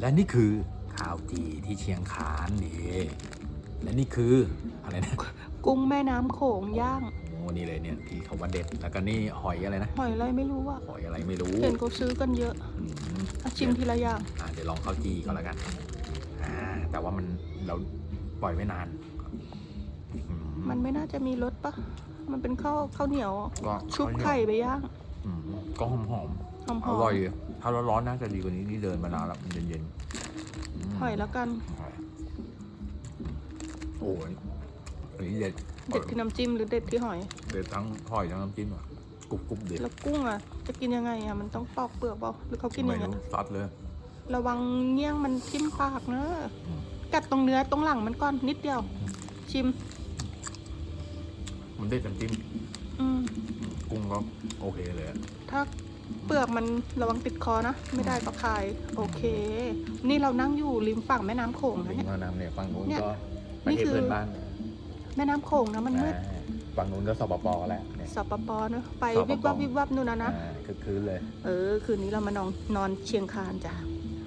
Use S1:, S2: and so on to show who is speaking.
S1: และนี่คือข้าวจีที่เชียงคานนี่และนี่คืออะไรนะ
S2: กุ้งแม่น้ำโขงย่าง
S1: โอ้นี่เลยเนี่ยที่เขาว่าเด็ดแล้วก็นี่หอยอะไรนะ
S2: หอยอะไรไม่รู้อะ
S1: หอยอะไรไม่รู้
S2: เห็นเขาซื้อกันเยอะ
S1: อืม
S2: อะชิมทีละอย่าง
S1: อ่าเดี๋ยวลองข้าวจีก่อนแล้วกันอ่าแต่ว่ามันเราปล่อยไว้นานอื
S2: มันไม่น่าจะมีรสปะมันเป็นข้าวข้าวเหนียว
S1: ก็
S2: ชุบไข่ไปย่าง
S1: อืมก็หอมหอม
S2: หอม
S1: ๆ
S2: ๆ
S1: อร่อยถ้าร้อนๆน่าจะดีกว่านี้นี่เดินมานานแล้วมันเย็นๆม
S2: หอยแล้วกัน
S1: โอ้ยอันนี้เด็ด
S2: เด็ดที่น้ำจิ้มหรือเด็ดที่หอย
S1: เด็ดทั้งหอยทั้งน้ำจิ้มอะกรุบกรุบเด็ด
S2: แล้วกุ้งอะ จะกินยังไงอะ มันต้องปอกเปลือกเปล่าหรือเขากินอ
S1: ไม่
S2: ย่างเงี้ย
S1: รู้ซัดเลย
S2: ระวังเงี้ยงมันทิ่มปากเนอะ
S1: อืม
S2: กัดตรงเนื้อตรงหลังมันก่อนนิดเดียว ชิม
S1: มันเด็ดน้ำจิ้ม
S2: อืม
S1: กุ้งก็โอเคเลยอะ
S2: ถ้าเปลือกมันระวังติดคอนะ ไม่ได้ก็คาย โอเค นี่เรานั่งอยู่ริมฝั่งแม่น้ำโขงนะ
S1: ลิง
S2: เนี่ย
S1: ก์มาน้ำเนี่ยฝั่งนู้น
S2: เนี่ย
S1: ก็ป
S2: นี่
S1: ระเทศ
S2: คือ
S1: เพื่อนบ้าน
S2: แม่น้ำโขงนะมันมืด
S1: อ่าฝั่งนู้นก็สปปแหละเนี่ย
S2: สปปเนอะไป
S1: สปป
S2: วิบวับวิบวับนู่นนะนะ
S1: อ่าคือคืนเลย
S2: เออ คืนนี้เรามานอนนอนเชียงคานจ้ะ
S1: อ